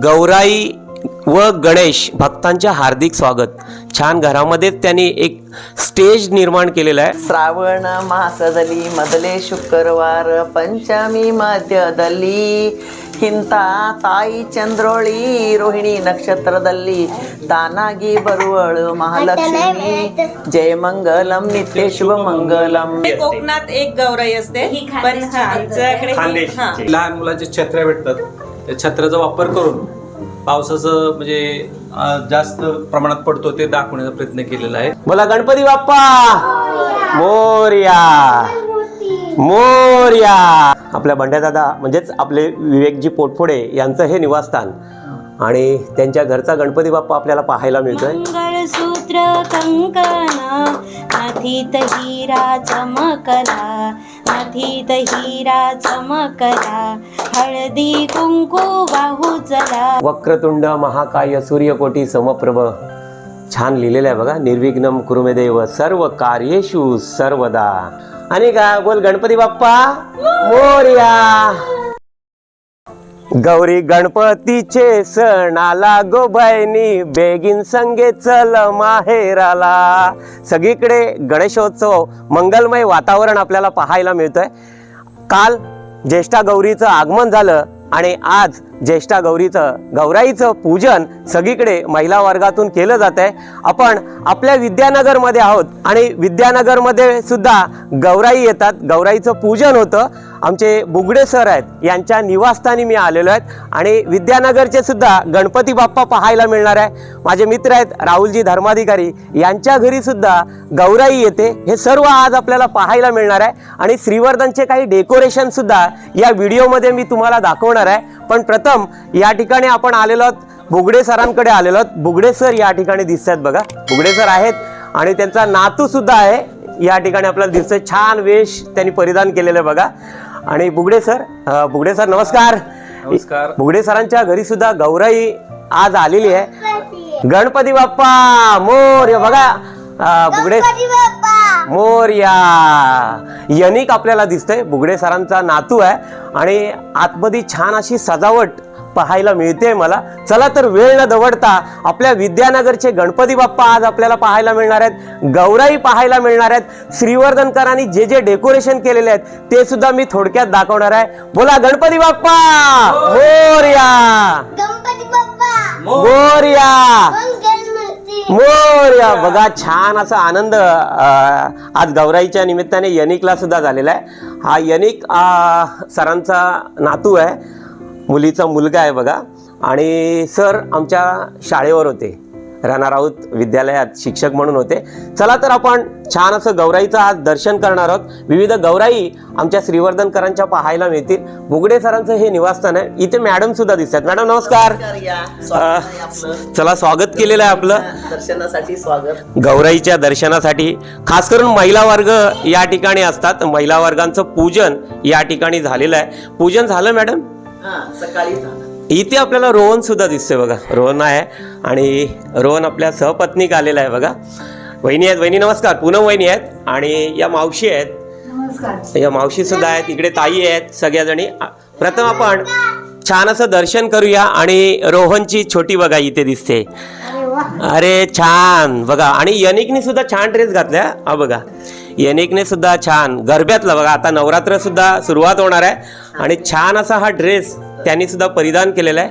गौराई व गणेश भक्तांचे हार्दिक स्वागत. छान घरामध्येच त्यांनी एक स्टेज निर्माण केलेला आहे. श्रावण मासदली मधले शुक्रवार पंचमी मध्यदली ಹಿಂತ ತಾಯಿ ಚಂದ್ರೋಳಿ ರೋಹಿಣಿ ನಕ್ಷತ್ರದಲ್ಲಿ ತಾನಾಗಿ बरुवळ महालक्ष्मी जय मंगलम नित्य शुभ मंगलम. कोकणात एक गौराई असते. पण लहान मुलाचे छत्र्या भेटतात. त्या छत्र्याचा वापर करून पावसाचं म्हणजे जास्त प्रमाणात पडतो ते दाखवण्याचा प्रयत्न केलेला आहे. बोला गणपती बाप्पा! मोर्या! मोर्या! आपल्या बंड्यादादा म्हणजेच आपले विवेकजी पोटफोडे यांचं हे निवासस्थान. आणि त्यांच्या घरचा गणपती बाप्पा आपल्याला पाहायला मिळतोय. मंगळसूत्र कंकण नथीत हिरा चमकला नथीत हिरा चमकला। हळदी कुंकू वाहू चला वक्रतुंड महाकाय सूर्यकोटी समप्रभ। छान लिहिलेलं आहे बघा निर्विघ्नम कुरुमेदेव सर्व कार्येषु सर्वदा। आणि का बोल गणपती बाप्पा मोर्या। गौरी गणपतीचे सण आला गो बहिणी बेगीन संगे चल माहेराला. सगळीकडे गणेशोत्सव मंगलमय वातावरण आपल्याला पाहायला मिळतंय. काल ज्येष्ठा गौरीचं आगमन झालं आणि आज ज्येष्ठा गौरीचं गौराईचं पूजन सगळीकडे महिला वर्गातून केलं जात आहे आपण आपल्या विद्यानगरमध्ये आहोत आणि विद्यानगरमध्ये सुद्धा गौराई येतात. गौराईचं पूजन होतं. आमचे बुगडे सर आहेत यांच्या निवासस्थानी मी आलेलो आहेत. आणि विद्यानगरचे सुद्धा गणपती बाप्पा पाहायला मिळणार आहे. माझे मित्र आहेत राहुलजी धर्माधिकारी यांच्या घरी सुद्धा गौराई येते. हे सर्व आज आपल्याला पाहायला मिळणार आहे. आणि श्रीवर्धनचे काही डेकोरेशन सुद्धा या व्हिडिओमध्ये मी तुम्हाला दाखवणार आहे. पण प्रथम या ठिकाणी आपण आलेलो आहोत. बुगडे सरांकडे आलेलो आहोत. बुगडे सर या ठिकाणी दिसत आहेत बघा. बुगडे सर आहेत आणि त्यांचा नातू सुद्धा आहे. या ठिकाणी आपल्याला दिसतोय. छान वेश त्यांनी परिधान केलेलं आहे बघा. आणि बुगडे सर बुगडे सर नमस्कार. नमस्कार. बुगडे सरांच्या घरी सुद्धा गौराई आज आलेली आहे. गणपती. बाप्पा मोर बघा. बुगडे मोर्या. यनिक आपल्याला दिसतंय. बुगडे सरांचा नातू आहे. आणि आतमध्ये छान अशी सजावट पाहायला मिळते मला. चला तर वेळ न दवडता आपल्या विद्यानगरचे गणपती बाप्पा आज आपल्याला पाहायला मिळणार आहेत. गौराई पाहायला मिळणार आहेत. श्रीवर्धनकरांनी जे जे डेकोरेशन केलेले आहेत ते सुद्धा मी थोडक्यात दाखवणार आहे. बोला गणपती बाप्पा! मोर्या. गणपती बाप्पा. मोर्या. मोर्या. बघा छान असा आनंद आज गौराईच्या निमित्ताने यनिकला सुद्धा झालेला आहे. हा यनिक सरांचा नातू आहे. मुलीचा मुलगा आहे बघा. आणि सर आमच्या शाळेवर होते. राणा राऊत विद्यालयात शिक्षक म्हणून होते. चला तर आपण छान असं गौराईचं आज दर्शन करणार आहोत. विविध गौराई आमच्या श्रीवर्धनकरांच्या पाहायला मिळतील. बुगडे सरांचं हे निवासस्थान आहे. इथे मॅडम सुद्धा दिसतात मॅडम नमस्कार. चला स्वागत केलेलं आहे आपलं. दर्शनासाठी स्वागत. गौराईच्या दर्शनासाठी. खास करून महिला वर्ग या ठिकाणी असतात. महिला वर्गांचं पूजन या ठिकाणी झालेलं आहे. पूजन झालं मॅडम सकाळी झालं. इथे आपल्याला रोहन सुद्धा दिसतोय बघा. रोहन आहे आणि रोहन आपल्या सहपत्नीक आलेला आहे बघा. वहिनी आहेत. वहिनी नमस्कार. पूनम वहिनी आहेत आणि या मावशी आहेत. या मावशी सुद्धा आहेत. इकडे ताई आहेत सगळ्याजणी. प्रथम आपण छान असं दर्शन करूया आणि रोहनची छोटी बघा इथे दिसते. अरे छान. बघा. आणि यनिकने सुद्धा छान ड्रेस घातल्या. हा बघा. यनिकने सुद्धा छान. गरब्यातला बघा आता नवरात्र सुद्धा सुरुवात होणार आहे. आणि छान असा हा ड्रेस त्यांनी सुद्धा परिधान केलेला आहे.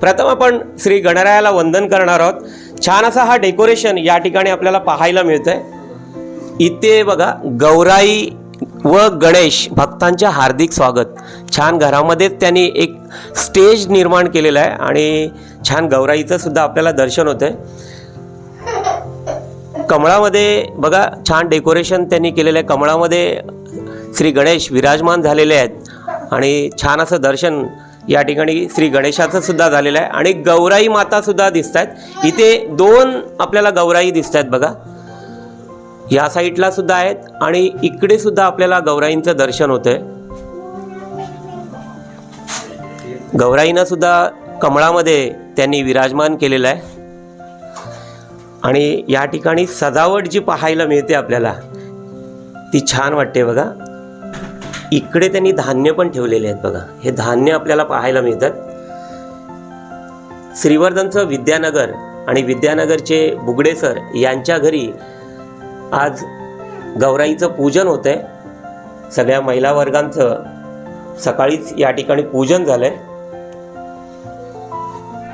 प्रथम आपण श्री गणरायाला वंदन करणार आहोत. छान असा हा डेकोरेशन या ठिकाणी आपल्याला पाहायला मिळतंय. इथे बघा गौराई व गणेश भक्तांच्या हार्दिक स्वागत. छान घरामध्येच त्यांनी एक स्टेज निर्माण केलेलं आहे आणि छान गौराईचं सुद्धा आपल्याला दर्शन होतंय. कमळामध्ये बघा छान डेकोरेशन त्यांनी केलेलं आहे. कमळामध्ये श्री गणेश विराजमान झालेले आहेत. आणि छान असं दर्शन या ठिकाणी श्री गणेशाचं सुद्धा झालेलं आहे. आणि गौराई मातासुद्धा दिसत आहेत. इथे दोन आपल्याला गौराई दिसत आहेत बघा. या साईडला सुद्धा आहेत. आणि इकडे सुद्धा आपल्याला गौराईंचं दर्शन होतंय. गौराईनं सुद्धा कमळामध्ये त्यांनी विराजमान केलेलं आहे. आणि या ठिकाणी सजावट जी पाहायला मिळते आपल्याला ती छान वाटते बघा. इकडे त्यांनी धान्य पण ठेवलेले आहेत बघा. हे धान्य आपल्याला पाहायला मिळतात. श्रीवर्धनचं विद्यानगर आणि विद्यानगरचे बुगडे सर यांच्या घरी आज गौराईचं पूजन होतंय. सगळ्या महिला वर्गांचं सकाळीच या ठिकाणी पूजन झालं आहे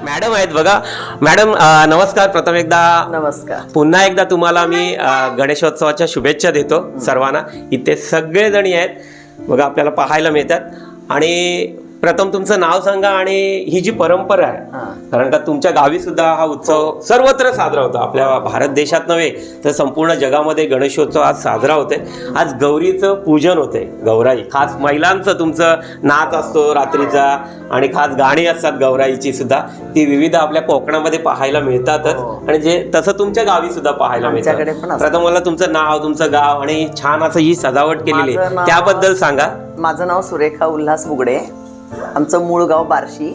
मॅडम आहेत बघा. मॅडम अं, नमस्कार. प्रथम एकदा नमस्कार. पुन्हा एकदा तुम्हाला मी अ, गणेशोत्सवाच्या शुभेच्छा देतो सर्वांना. इथे सगळेजणी आहेत. बघा आपल्याला पाहायला मिळतात. आणि प्रथम तुमचं नाव सांगा आणि ही जी परंपरा आहे. कारण का तुमच्या गावी सुद्धा हा उत्सव सर्वत्र साजरा होतो. आपल्या भारत देशात नव्हे तर संपूर्ण जगामध्ये गणेशोत्सव आज साजरा होते आज गौरीचं पूजन होते गौराई. खास महिलांचं तुमचं नाच असतो रात्रीचा आणि खास गाणी असतात गौराईची सुद्धा. ती विविध आपल्या कोकणामध्ये पाहायला मिळतातच. हो. आणि जे तसं तुमच्या गावी सुद्धा पाहायला मिळतं. प्रथम मला तुमचं नाव तुमचं गाव आणि छान असं ही सजावट केलेली त्याबद्दल सांगा. माझं नाव सुरेखा उल्हास बुगडे. आमचं मूळ गाव बार्शी.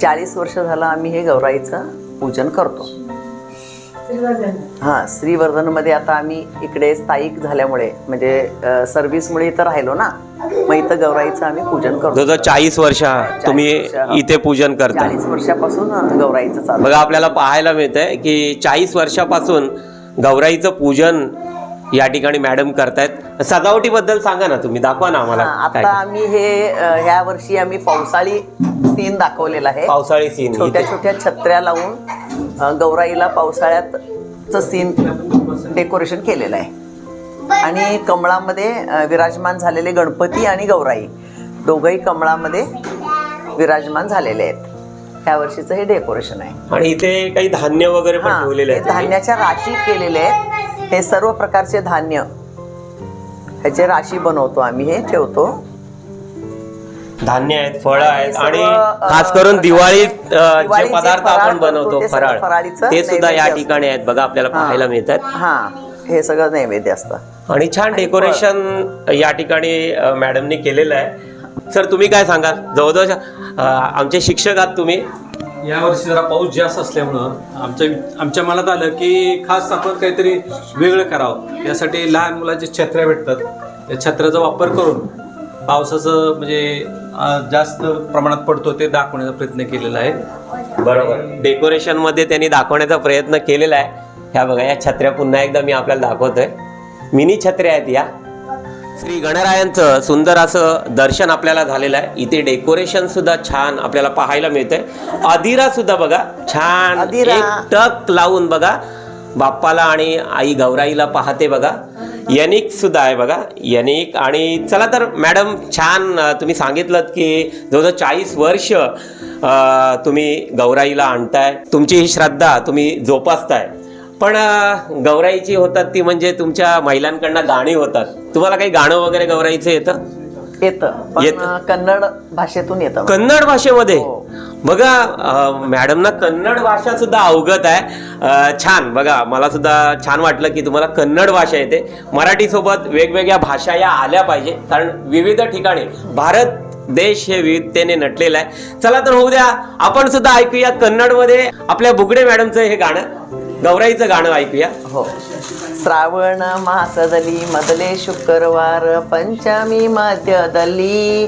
चाळीस वर्ष झालं आम्ही हे गौराईचं पूजन करतो. हा श्रीवर्धनमध्ये आता आम्ही इकडे स्थायिक झाल्यामुळे म्हणजे सर्व्हिसमुळे इथं राहिलो ना मग इथं गौराईचं आम्ही पूजन करतो. चाळीस वर्ष तुम्ही. इथे पूजन करता चाळीस वर्षापासून गौराईचं चालू बघा आपल्याला पाहायला मिळतंय की चाळीस वर्षापासून गौराईचं पूजन या ठिकाणी मॅडम करतायत. सजावटीबद्दल सांगा ना तुम्ही दाखवा ना आम्हाला काय आता आम्ही हे अं, ह्या वर्षी आम्ही पावसाळी सीन दाखवलेला आहे. पावसाळी सीन छोट्या छोट्या छत्र्या लावून अ, गौराईला पावसाळ्यात सीन डेकोरेशन केलेलं आहे. आणि कमळामध्ये अ, विराजमान झालेले गणपती आणि गौराई. दोघंही कमळामध्ये विराजमान झालेले आहेत. ह्या वर्षीचं हे डेकोरेशन आहे. आणि इथे काही धान्य वगैरे पण हा, ठेवलेले हे आहेत. धान्याच्या राशी केलेले आहेत. हे सर्व प्रकारचे धान्य ह्याचे राशी बनवतो आम्ही हे ठेवतो. धान्य आहेत फळं आहेत आणि खास करून दिवाळीत अ, जे दिवाळीत जे पदार्थ फराळ आपण बनवतो ते सगळं फराळ फराळीचं ते सुद्धा या नैवेद्य ठिकाणी आहेत बघा आपल्याला. पाहायला मिळतात. हा हे सगळं नैवेद्य असतं. आणि छान डेकोरेशन या ठिकाणी अ, मॅडमनी केलेलं आहे. सर तुम्ही काय सांगाल? जवळजवळ अ, आमचे शिक्षक आहात तुम्ही. यावर्षी जरा पाऊस जास्त असल्यामुळं आमच्या आमच्या मनात आलं की खास आपण काहीतरी वेगळं करावं. यासाठी लहान मुलाचे छत्र्या भेटतात. त्या छत्र्याचा वापर करून पावसाचं म्हणजे जास्त प्रमाणात पडतो ते दाखवण्याचा प्रयत्न केलेला आहे. बरोबर. डेकोरेशनमध्ये त्यांनी दाखवण्याचा प्रयत्न केलेला आहे. ह्या बघा या छत्र्या पुन्हा एकदा मी आपल्याला दाखवतोय. मिनी छत्र्या आहेत या. श्री गणरायांचं सुंदर असं दर्शन आपल्याला झालेलं आहे. इथे डेकोरेशन सुद्धा छान आपल्याला पाहायला मिळतंय. अदिरा सुद्धा बघा छान. एक टक लावून बघा. बाप्पाला आणि आई गौराईला पाहते बघा. यनिक सुद्धा आहे बघा. यनिक आणि चला तर मॅडम छान तुम्ही सांगितलं की जवळजवळ चाळीस वर्ष तुम्ही गौराईला आणताय. तुमची ही श्रद्धा तुम्ही जोपासताय. पण गौराईची होतात ती म्हणजे तुमच्या महिलांकडनं गाणी होतात. तुम्हाला काही गाणं वगैरे गौराईचं येतं? येतं कन्नड भाषेतून येतं. कन्नड भाषेमध्ये? हो. बघा अं, मॅडमना कन्नड भाषा सुद्धा अवगत आहे. अं, छान बघा मला सुद्धा छान वाटलं की तुम्हाला कन्नड भाषा येते. मराठी सोबत वेगवेगळ्या भाषा या आल्या पाहिजे कारण विविध ठिकाणी भारत देश हे विविधतेने नटलेला आहे. चला तर होऊ द्या आपण सुद्धा ऐकूया कन्नडमध्ये आपल्या बुगडे मॅडमचं हे गाणं. गौराईचं गाणं ऐकूया. हो. श्रावण मासदली मधले शुक्रवार पंचमी मध्यदली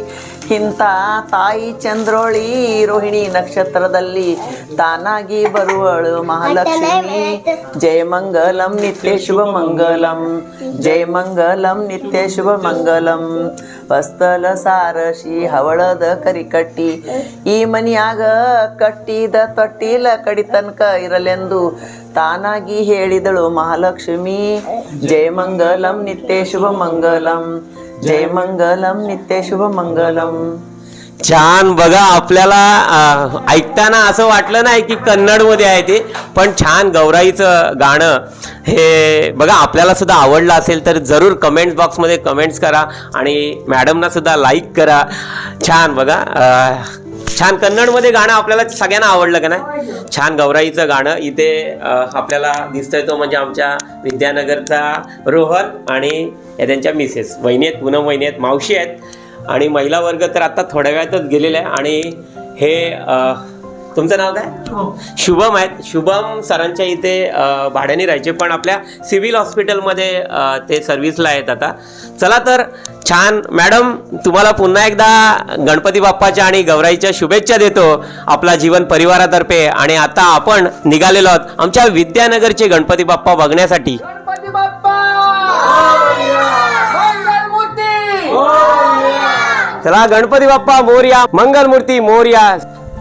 ಇಂಥ ತಾಯಿ ಚಂದ್ರೋಳಿ ರೋಹಿಣಿ ನಕ್ಷತ್ರದಲ್ಲಿ ತಾನಾಗಿ ಬರುವಳು ಮಹಾಲಕ್ಷ್ಮಿ. ಜಯ ಮಂಗಲಂ, ನಿತ್ಯ ಶುಭ ಮಂಗಲಂ. ಜಯ ಮಂಗಲಂ, ನಿತ್ಯ ಶುಭ ಮಂಗಲಂ. ವಸ್ತಲ ಸಾರಶಿ ಹವಳದ ಕರಿಕಟ್ಟಿ. ಈ ಮನಿಯಾಗ ಕಟ್ಟಿದ ತೊಟ್ಟಿಲ ಕಡಿ ತನಕ ಇರಲೆಂದು ತಾನಾಗಿ ಹೇಳಿದಳು ಮಹಾಲಕ್ಷ್ಮಿ. ಜಯ ಮಂಗಲಂ, ನಿತ್ಯ ಶುಭ ಮಂಗಲಂ. जय मंगलम नित्य शुभ मंगलम. छान बघा आपल्याला ऐकताना असं वाटलं नाही की कन्नडमध्ये आहे ते पण छान गौराईचं गाणं हे बघा आपल्याला सुद्धा आवडलं असेल तर जरूर कमेंट बॉक्समध्ये कमेंट्स करा आणि मॅडमना सुद्धा लाईक करा. छान बघा छान कन्नडमध्ये गाणं आपल्याला सगळ्यांना आवडलं का नाही? छान गौराईचं गाणं. इथे आपल्याला दिसतंय तो म्हणजे आमच्या विद्यानगरचा रोहन आणि त्यांच्या मिसेस. वहिनी आहेत पूनम वहिनी आहेत मावशी आहेत. आणि महिला वर्ग तर आता थोड्या वेळातच गेलेला आहे. आणि हे तुमचं नाव काय? शुभम आहेत. शुभम सरांच्या इथे भाड्याने राहायचे पण आपल्या सिव्हिल हॉस्पिटलमध्ये ते सर्व्हिसला आहेत आता. चला तर छान. मॅडम तुम्हाला पुन्हा एकदा गणपती बाप्पाच्या आणि गौराईच्या शुभेच्छा देतो आपला जीवन परिवारातर्फे. आणि आता आपण निघालेलो आहोत आमच्या विद्यानगरचे गणपती बाप्पा बघण्यासाठी. चला गणपती बाप्पा मोर्या. मंगलमूर्ती मोर्या.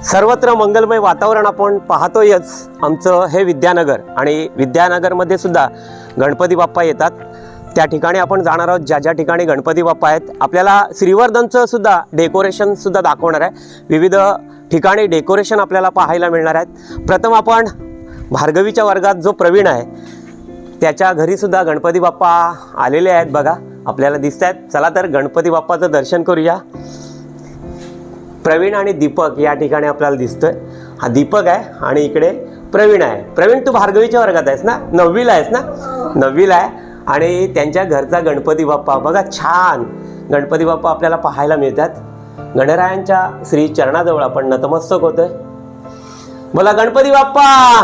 सर्वत्र मंगलमय वातावरण आपण पाहतोयच. आमचं हे विद्यानगर आणि विद्यानगरमध्ये सुद्धा गणपती बाप्पा येतात. त्या ठिकाणी आपण जाणार आहोत. ज्या ज्या ठिकाणी गणपती बाप्पा आहेत आपल्याला श्रीवर्धनचं सुद्धा डेकोरेशन सुद्धा दाखवणार आहे. विविध ठिकाणी डेकोरेशन आपल्याला पाहायला मिळणार आहेत. प्रथम आपण भार्गवीच्या वर्गात जो प्रवीण आहे त्याच्या घरी सुद्धा गणपती बाप्पा आलेले आहेत बघा. आपल्याला दिसत आहेत चला तर गणपती बाप्पाचं दर्शन करूया. प्रवीण आणि दीपक या ठिकाणी आपल्याला दिसतोय. हा दीपक आहे आणि इकडे प्रवीण आहे. प्रवीण तू भार्गवीच्या वर्गात आहेस ना? नववीला आहेस ना? नववीला आहे. आणि त्यांच्या घरचा गणपती बाप्पा बघा छान! गणपती बाप्पा आपल्याला पाहायला मिळतात. गणरायांच्या श्री चरणाजवळ आपण नतमस्तक होतोय. बोला गणपती बाप्पा!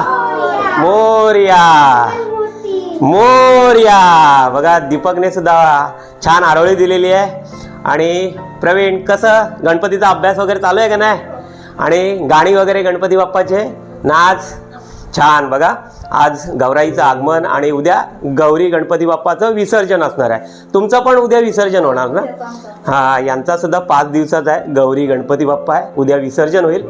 मोर्या! मोर्या. बघा दीपकने सुद्धा छान आरोळी दिलेली आहे. आणि प्रवीण कसं? गणपतीचा अभ्यास वगैरे चालू आहे का नाही? आणि गाणी वगैरे गणपती बाप्पाचे? नाच छान. बघा आज गौराईचं आगमन आणि उद्या गौरी गणपती बाप्पाचं विसर्जन असणार आहे. तुमचं पण उद्या विसर्जन होणार ना? हा यांचा सुद्धा पाच दिवसाचा आहे. गौरी गणपती बाप्पा आहे. उद्या विसर्जन होईल.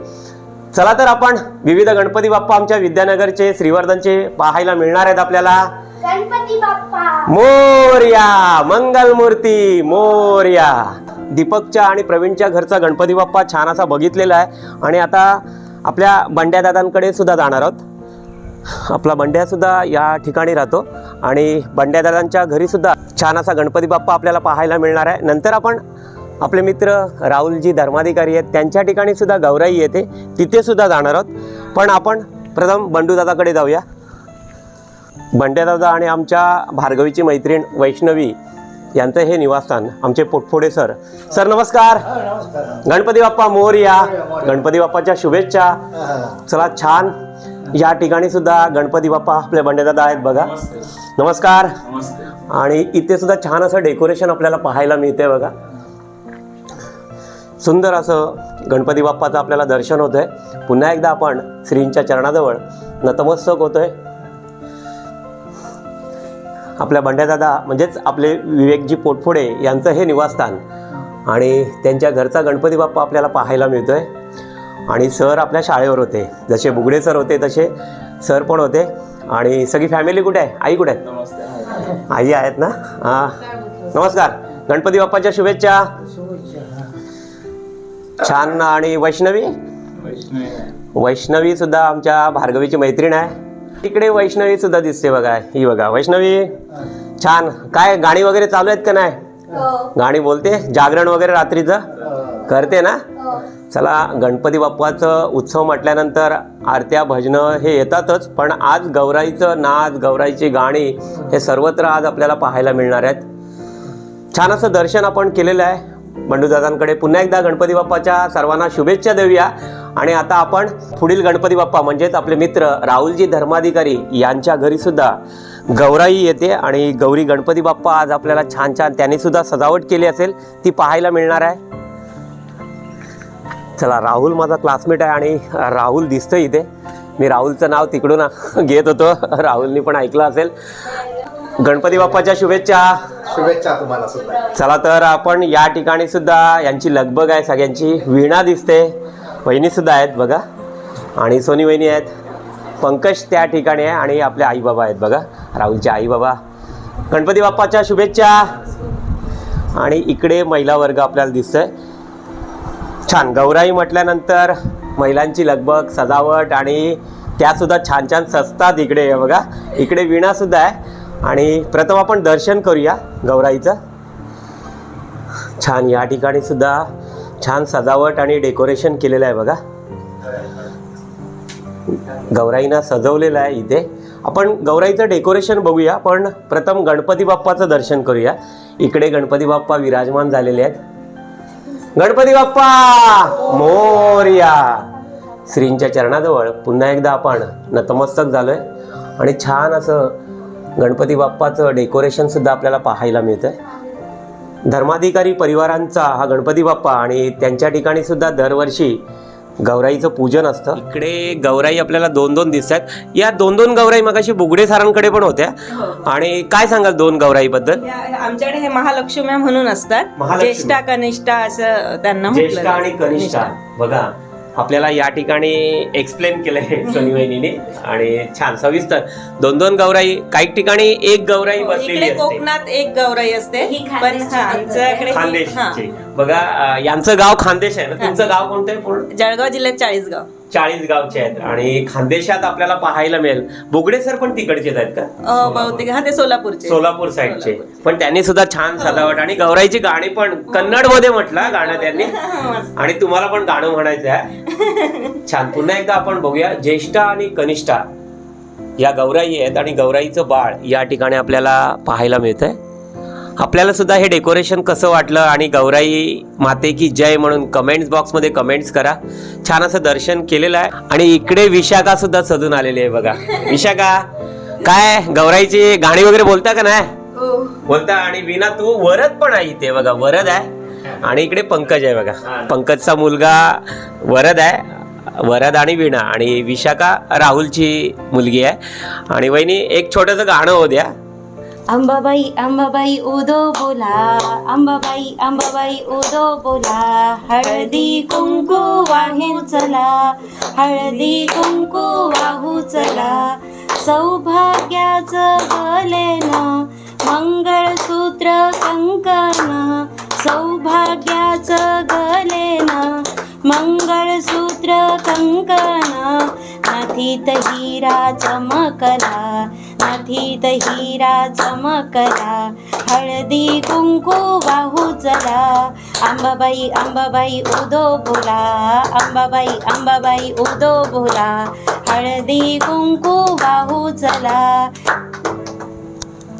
चला तर आपण विविध गणपती बाप्पा आमच्या विद्यानगरचे श्रीवर्धनचे पाहायला मिळणार आहेत आपल्याला. गणपती बाप्पा. मोर्या मंगलमूर्ती मोर्या. दीपकच्या आणि प्रवीणच्या घरचा गणपती बाप्पा छान असा बघितलेला आहे. आणि आता आपल्या बंड्या दादांकडे सुद्धा जाणार आहोत. आपला बंड्या सुद्धा या ठिकाणी राहतो. आणि बंड्या दादांच्या घरी सुद्धा छान असा गणपती बाप्पा आपल्याला पाहायला मिळणार आहे. नंतर आपण आपले मित्र राहुलजी धर्माधिकारी आहेत. त्यांच्या ठिकाणी सुद्धा गौराई येते. तिथे सुद्धा जाणार आहोत. पण आपण प्रथम बंडू दादाकडे जाऊया. बंड्यादादा आणि आमच्या भार्गवीची मैत्रीण वैष्णवी यांचं हे निवासस्थान आमचे पोटफोडे सर. सर नमस्कार. गणपती बाप्पा मोरया गणपती बाप्पाच्या शुभेच्छा. चला छान. या ठिकाणी सुद्धा गणपती बाप्पा आपले बंडेदादा आहेत बघा. नमस्कार. आणि इथे सुद्धा छान असं डेकोरेशन आपल्याला पाहायला मिळते बघा. सुंदर असं गणपती बाप्पाचं आपल्याला दर्शन होतंय. पुन्हा एकदा आपण श्रींच्या चरणाजवळ नतमस्तक होतोय. आपल्या बंड्यादादा म्हणजेच आपले विवेकजी पोटफोडे यांचं हे निवासस्थान आणि त्यांच्या घरचा गणपती बाप्पा आपल्याला पाहायला मिळतोय. आणि सर आपल्या शाळेवर होते. जसे बुगडे सर होते तसे सर पण होते. आणि सगळी फॅमिली कुठे आहे? आई कुठे आहे आई आहेत ना? हां. नमस्कार. गणपती बाप्पाच्या शुभेच्छा. छान आणि वैष्णवी. वैष्णवी सुद्धा आमच्या भार्गवीची मैत्रीण आहे. इकडे वैष्णवी सुद्धा दिसते बघा ही बघा. वैष्णवी छान. काय गाणी वगैरे चालू आहेत का नाही? गाणी बोलते? जागरण वगैरे रात्रीचं? करते ना? चला गणपती बाप्पाचं उत्सव म्हटल्यानंतर आरत्या भजनं हे येतातच पण आज गौराईचं नाच गौराईची गाणी हे सर्वत्र आज आपल्याला पाहायला मिळणार आहेत. छान असं दर्शन आपण केलेलं आहे. बंडूदादांकडे पुन्हा एकदा गणपती बाप्पाच्या सर्वांना शुभेच्छा देऊया. आणि आता आपण पुढील गणपती बाप्पा म्हणजेच आपले मित्र राहुलजी धर्माधिकारी यांच्या घरी सुद्धा गौराई येते आणि गौरी गणपती बाप्पा आज आपल्याला छान छान त्यांनी सुद्धा सजावट केली असेल ती पाहायला मिळणार आहे. चला राहुल माझा क्लासमेट आहे आणि राहुल दिसतं इथे. मी राहुलचं नाव तिकडून घेत होतो. राहुलनी पण ऐकलं असेल. गणपती बाप्पाच्या शुभेच्छा. शुभेच्छा तुम्हाला सुद्धा. चला तर आपण या ठिकाणी सुद्धा यांची लगबग आहे सगळ्यांची वीणा दिसते. वहिनीसुद्धा आहेत बघा. आणि सोनी वहिनी आहेत. पंकज त्या ठिकाणी आहे आणि आपले आई बाबा आहेत बघा. राहुलचे आईबाबा गणपती बाप्पाच्या शुभेच्छा. आणि इकडे महिला वर्ग आपल्याला दिसतोय. छान गौराई म्हटल्यानंतर महिलांची लगबग सजावट आणि त्यासुद्धा छान छान सजतात इकडे बघा. इकडे वीणासुद्धा आहे. आणि प्रथम आपण दर्शन करूया गौराईचं. छान या ठिकाणी सुद्धा छान सजावट आणि डेकोरेशन केलेलं आहे बघा. गौराईना सजवलेलं आहे इथे. आपण गौराईचं डेकोरेशन बघूया पण प्रथम गणपती बाप्पाचं दर्शन करूया. इकडे गणपती बाप्पा विराजमान झालेले आहेत. गणपती बाप्पा मोर्या. श्रींच्या चरणाजवळ पुन्हा एकदा आपण नतमस्तक झालोय. आणि छान असं गणपती बाप्पाचं डेकोरेशन सुद्धा आपल्याला पाहायला मिळतंय. धर्माधिकारी परिवारांचा हा गणपती बाप्पा आणि त्यांच्या ठिकाणी सुद्धा दरवर्षी गौराईचं पूजन असतं. इकडे गौराई आपल्याला दोन दोन दिसत आहेत या दोन दोन गौराई मगाशी बुगडे सरांकडे पण होत्या. आणि काय सांगाल दोन गौराई बद्दल? या- आमच्याकडे हे महालक्ष्म्या म्हणून असतात. महालक्ष्मी. ज्येष्ठा कनिष्ठा असं त्यांना म्हटलं ज्येष्ठा आणि जातं. कनिष्ठा. बघा आपल्याला या ठिकाणी एक्सप्लेन केलंय सोनी वहिनीने आणि छान सविस्तर दोन दोन गौराई काही ठिकाणी एक गौराई बसलेली इकडे असते. कोकणात एक गौराई असते ही पण हा, आमच्याकडे ही- हा. खानदेशची बघा यांचं गाव खानदेश आहे ना तुमचं गाव कोणतं आहे पूर्ण? जळगाव जिल्ह्यात चाळीसगाव. चाळीस गावचे आहेत. आणि खानदेशात आपल्याला पाहायला मिळेल. बुगडे सर पण तिकडचेच आहेत का? अ, बहुतेक. हा ते सोलापूरचे. सोलापूर साईडचे. पण त्यांनी सुद्धा छान सजावट आणि गौराईची गाणी पण कन्नडमध्ये म्हटलं गाणं त्यांनी. आणि तुम्हाला पण गाणं म्हणायचं आहे. छान. पुन्हा एकदा आपण बघूया. ज्येष्ठा आणि कनिष्ठा या गौराई आहेत आणि गौराईचं बाळ या ठिकाणी आपल्याला पाहायला मिळतंय. आपल्याला सुद्धा हे डेकोरेशन कसं वाटलं आणि गौराई माते की जय म्हणून कमेंट्स बॉक्समध्ये कमेंट्स करा. छान असं दर्शन केलेलं आहे. आणि इकडे विशाखा सुद्धा सजून आलेली आहे बघा. विशाखा काय गौराईची गाणी वगैरे बोलता का नाही? बोलता. आणि विना तू वरद पण आहे इथे बघा. वरद आहे. आणि इकडे पंकज आहे बघा. पंकजचा मुलगा वरद आहे. वरद आणि वीणा. आणि विशाखा राहुलची मुलगी आहे. आणि वहिनी एक छोटंसं गाणं हो द्या. अंबाबाई अंबाबाई उदो बोला. अंबाबाई अंबाबाई उदो बोला. हळदी कुंकू वाहू चला. हळदी कुंकू वाहू चला. सौभाग्याचं गलेन मंगळसूत्र कंकण. सौभाग्याचं गलेन मंगळसूत्र कंकण. नथीत हिरा चमकला. नथीत हिरा चमकला हळदी कुंकू वाहू चला अंबाबाई अंबाबाई उदो बोला अंबाबाई अंबाबाई उदो बोला. हळदी कुंकू वाहू चला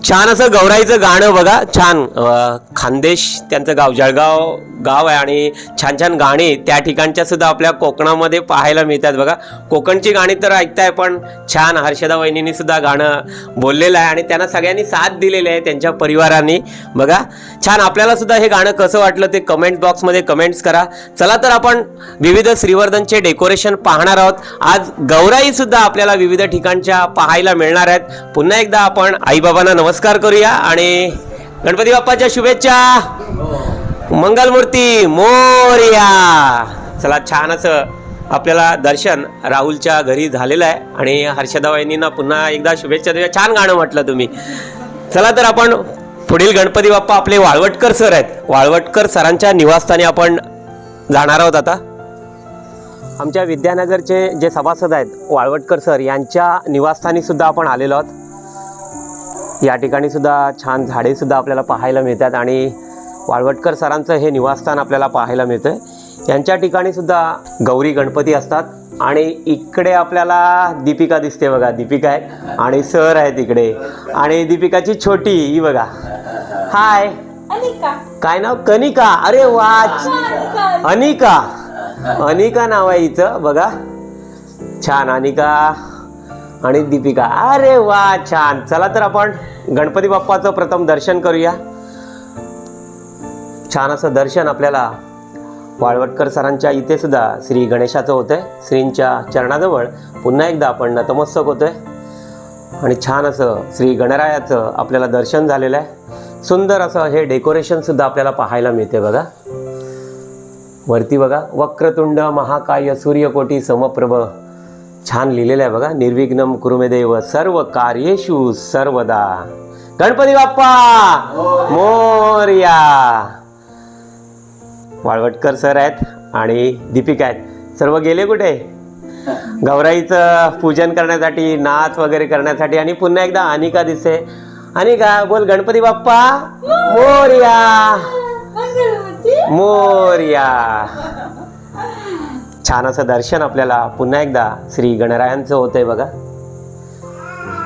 छान असं गौराईचं गाणं बघा. छान खानदेश त्यांचं गाव जळगाव गाव आहे आणि छान छान गाणी त्या ठिकाणच्या सुद्धा आपल्या कोकणामध्ये पाहायला मिळतात. बघा कोकणची गाणी तर ऐकताय पण छान हर्षदा वहिनींनी सुद्धा गाणं बोललेलं आहे आणि त्यांना सगळ्यांनी साथ दिलेली आहे त्यांच्या परिवारांनी. बघा छान आपल्याला सुद्धा हे गाणं कसं वाटलं ते कमेंट बॉक्समध्ये कमेंट्स करा. चला तर आपण विविध श्रीवर्धनचे डेकोरेशन पाहणार आहोत. आज गौराई सुद्धा आपल्याला विविध ठिकाणच्या पाहायला मिळणार आहेत. पुन्हा एकदा आपण आईबाबांना नमस्कार करूया आणि गणपती बाप्पाच्या शुभेच्छा. मंगलमूर्ती मोर्या. चला छान असं आपल्याला दर्शन राहुलच्या घरी झालेलं आहे आणि हर्षदा पुन्हा एकदा शुभेच्छा देऊया. छान गाणं म्हटलं तुम्ही. चला तर आपण पुढील गणपती बाप्पा आपले वाळवटकर सर आहेत. वाळवटकर सरांच्या निवासस्थानी आपण जाणार आहोत आता. आमच्या विद्यानगरचे जे सभासद आहेत वाळवटकर सर यांच्या निवासस्थानी सुद्धा आपण आलेलो आहोत. या ठिकाणी सुद्धा छान झाडे सुद्धा आपल्याला पाहायला मिळतात आणि वाळवटकर सरांचं हे निवासस्थान आपल्याला पाहायला मिळतं यांच्या ठिकाणी सुद्धा गौरी गणपती असतात. आणि इकडे आपल्याला दीपिका दिसते बघा. दीपिका आहे आणि सर आहेत इकडे. आणि दीपिकाची छोटी ही बघा. हाय काय नाव? कनिका. अरे वा. अनिका. अनिका नाव आहे हिचं. बघा. छान अनिका आणि दीपिका. अरे वा छान. चला तर आपण गणपती बाप्पाचं प्रथम दर्शन करूया. छान असं दर्शन आपल्याला वाळवटकर सरांच्या इथे सुद्धा श्री गणेशाचं होतंय. श्रींच्या चरणाजवळ पुन्हा एकदा आपण नतमस्तक होतोय. आणि छान असं श्री गणरायाचं आपल्याला दर्शन झालेलं आहे. सुंदर असं हे डेकोरेशन सुद्धा आपल्याला पाहायला मिळते बघा. वरती बघा वक्रतुंड महाकाय सूर्यकोटी समप्रभ. छान लिहिलेलं आहे बघा निर्विघ्नम कुरुमेदेव सर्व कार्येषु सर्वदा. गणपती बाप्पा! मोर्या! वाळवटकर सर आहेत आणि दीपिका आहेत. सर्व गेले कुठे? गौराईचं पूजन करण्यासाठी नाच वगैरे करण्यासाठी आणि पुन्हा एकदा अनिका दिसते. अनिका बोल गणपती बाप्पा? मोर्या. मोर्या. छान असं दर्शन आपल्याला पुन्हा एकदा श्री गणरायांचं होतंय बघा.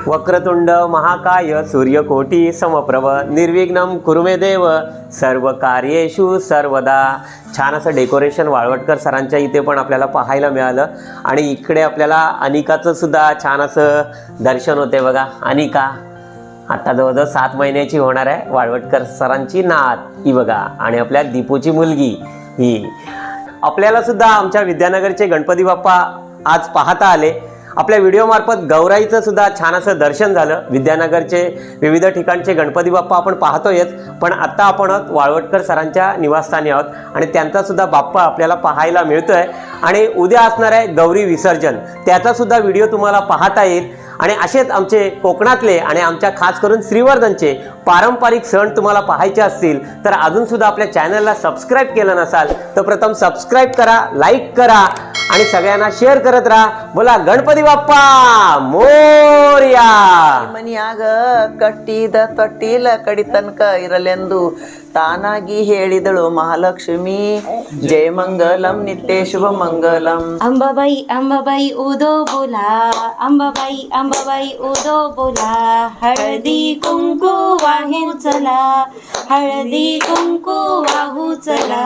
वक्रतुंड महाकाय सूर्यकोटी समप्रभ निर्विघ्नम कुरुमे देव सर्व कार्येषु सर्वदा. छान असं डेकोरेशन वाळवटकर सरांच्या इथे पण आपल्याला पाहायला मिळालं. आणि इकडे आपल्याला अनिकाचं सुद्धा छान असं दर्शन होते बघा. अनिका आता जवळजवळ सात महिन्याची होणार आहे वाळवटकर सरांची नात. ही बघा आणि आपल्या दीपूची मुलगी ही. आपल्याला सुद्धा आमच्या विद्यानगरचे गणपती बाप्पा आज पाहता आले. आपल्या व्हिडिओमार्फत गौराईचं सुद्धा छान असं दर्शन झालं. विद्यानगरचे विविध ठिकाणचे गणपती बाप्पा आपण पाहतोयच पण आत्ता आपण आहोत वाळवटकर सरांच्या निवासस्थानी आहोत आणि त्यांचा सुद्धा बाप्पा आपल्याला पाहायला मिळतोय. आणि उद्या असणार आहे गौरी विसर्जन. त्याचा सुद्धा व्हिडिओ तुम्हाला पाहता येईल. आणि असेच आमचे कोकणातले आणि आमच्या खास करून श्रीवर्धनचे पारंपरिक सण तुम्हाला पाहायचे असतील तर अजूनसुद्धा आपल्या चॅनलला सबस्क्राईब केलं नसाल तर प्रथम सबस्क्राईब करा लाईक करा आणि सगळ्यांना शेअर करत राहा बोला गणपती बाप्पा मोर्या ಮನಿಯಾಗ ಕಟ್ಟಿದ ತೊಟ್ಟಿಲ ಕಡಿತನಕ ಇರಲೆಂದು ತಾನಾಗಿ ಹೇಳಿದಳು ಮಹಾಲಕ್ಷ್ಮಿ ಜಯ ಮಂಗಲಂ ನಿತ್ಯ ಶುಭ ಮಂಗಲಂ अंबाबाई अंबाबाई उदो बोला अंबाबाई अंबाबाई उदो बोला हळदी कुंकू वाहू चला हळदी कुंकू वाहू चला